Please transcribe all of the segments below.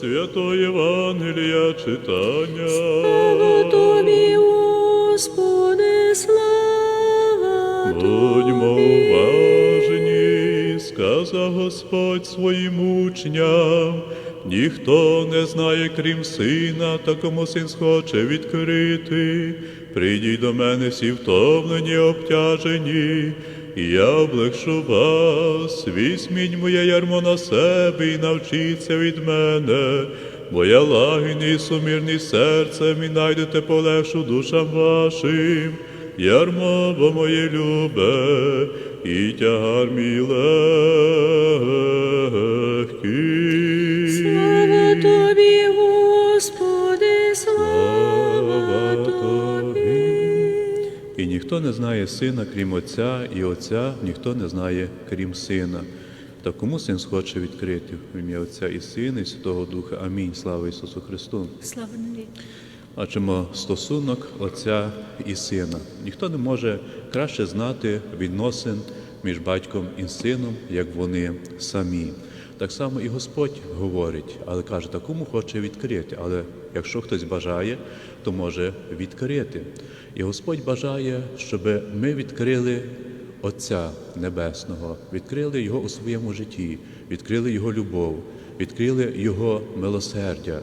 Святого Євангелія читання. Слава тобі, Господи, слава Будьмо тобі. уважні, сказав Господь своїм учням. Ніхто не знає, крім сина, та кому син схоче відкрити. Прийдіть до мене всі втомлені, обтяжені, я облегшу вас. Візьміть моє ярмо на себе і навчіться від мене, бо я лагідний і сумірний серцем, і найдете полегшу душам вашим. Ярмо бо моє любе, і тягар мій легкий. Ніхто не знає сина, крім Отця, і Отця ніхто не знає, крім Сина. Та кому син схоче відкрити в ім'я Отця і Сина, і Святого Духа. Амінь. Слава Ісусу Христу. Слава навіки. Бачимо стосунок Отця і Сина. Ніхто не може краще знати відносин між батьком і сином, як вони самі. Так само і Господь говорить, але каже, такому хоче відкрити. Але якщо хтось бажає, то може відкрити. І Господь бажає, щоб ми відкрили Отця Небесного, відкрили Його у своєму житті, відкрили Його любов, відкрили Його милосердя,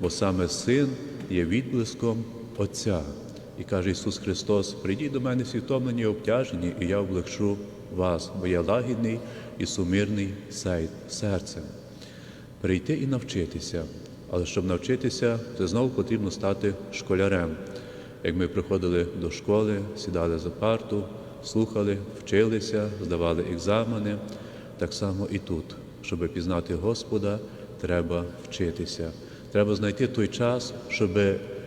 бо саме Син є відблиском Отця. І каже Ісус Христос: прийдіть до мене всі і обтяжені, і я облегшу вас, бо я лагідний і сумирний серцем. Прийти і навчитися. Але щоб навчитися, це знову потрібно стати школярем. Як ми приходили до школи, сідали за парту, слухали, вчилися, здавали екзамени, так само і тут. Щоб пізнати Господа, треба вчитися. Треба знайти той час, щоб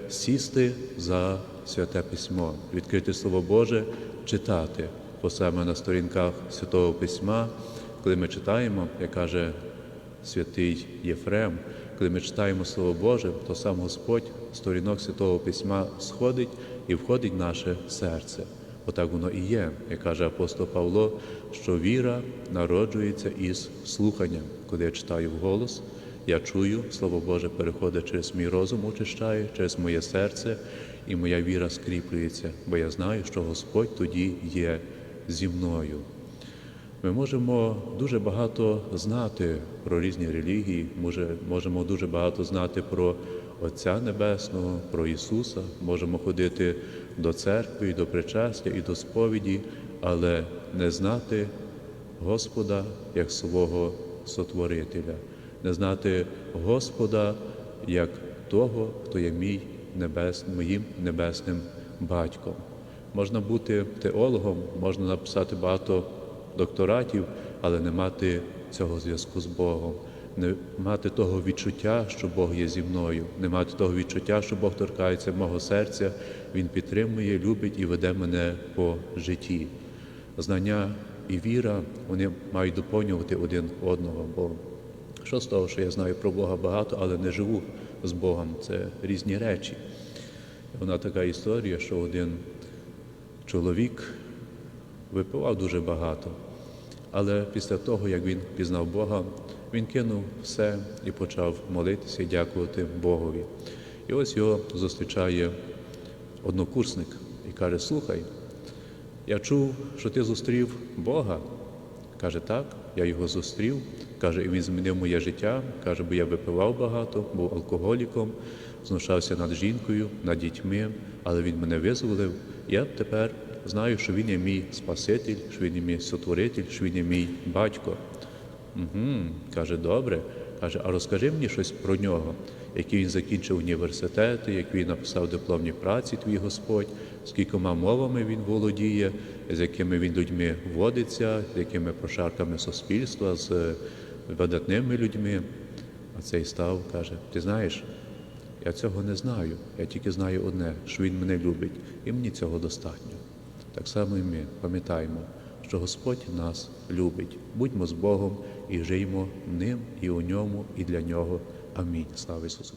сісти за святе письмо, відкрити Слово Боже, читати, бо саме на сторінках Святого Письма, коли ми читаємо, як каже святий Єфрем, коли ми читаємо Слово Боже, то сам Господь сторінок Святого Письма сходить і входить в наше серце. Отак воно і є, як каже апостол Павло, що віра народжується із слуханням. Коли я читаю вголос, я чую, Слово Боже переходить через мій розум, очищає, через моє серце, і моя віра скріплюється, бо я знаю, що Господь тоді є зі мною. Ми можемо дуже багато знати про різні релігії, може, можемо дуже багато знати про Отця Небесного, про Ісуса, можемо ходити до церкви, і до причастя, і до сповіді, але не знати Господа як свого Сотворителя, не знати Господа як того, хто є мій небес, моїм небесним батьком. Можна бути теологом, можна написати багато докторатів, але не мати цього зв'язку з Богом, не мати того відчуття, що Бог є зі мною, не мати того відчуття, що Бог торкається мого серця, Він підтримує, любить і веде мене по житті. Знання і віра вони мають доповнювати один одного. Бо що з того, що я знаю про Бога багато, але не живу з Богом, це різні речі. Вона така історія, що один чоловік випивав дуже багато. Але після того, як він пізнав Бога, він кинув все і почав молитися і дякувати Богові. І ось його зустрічає однокурсник і каже: Слухай, я чув, що ти зустрів Бога. Каже, так, я його зустрів. Каже, і він змінив моє життя. Каже, бо я випивав багато, був алкоголіком, знущався над жінкою, над дітьми, але він мене визволив. Я тепер знаю, що він є мій Спаситель, що він є мій сотворитель, що він є мій батько. Угу, каже, добре. Каже, а розкажи мені щось про нього, який він закінчив університети, як він написав дипломні праці, твій Господь, з кількома мовами він володіє, з якими він людьми водиться, з якими прошарками суспільства, з е, видатними людьми. А цей став, каже: Ти знаєш, я цього не знаю. Я тільки знаю одне, що він мене любить, і мені цього достатньо. Так само і ми пам'ятаємо, що Господь нас любить. Будьмо з Богом і жиймо ним і у ньому, і для нього. Амінь. Слава Ісусу!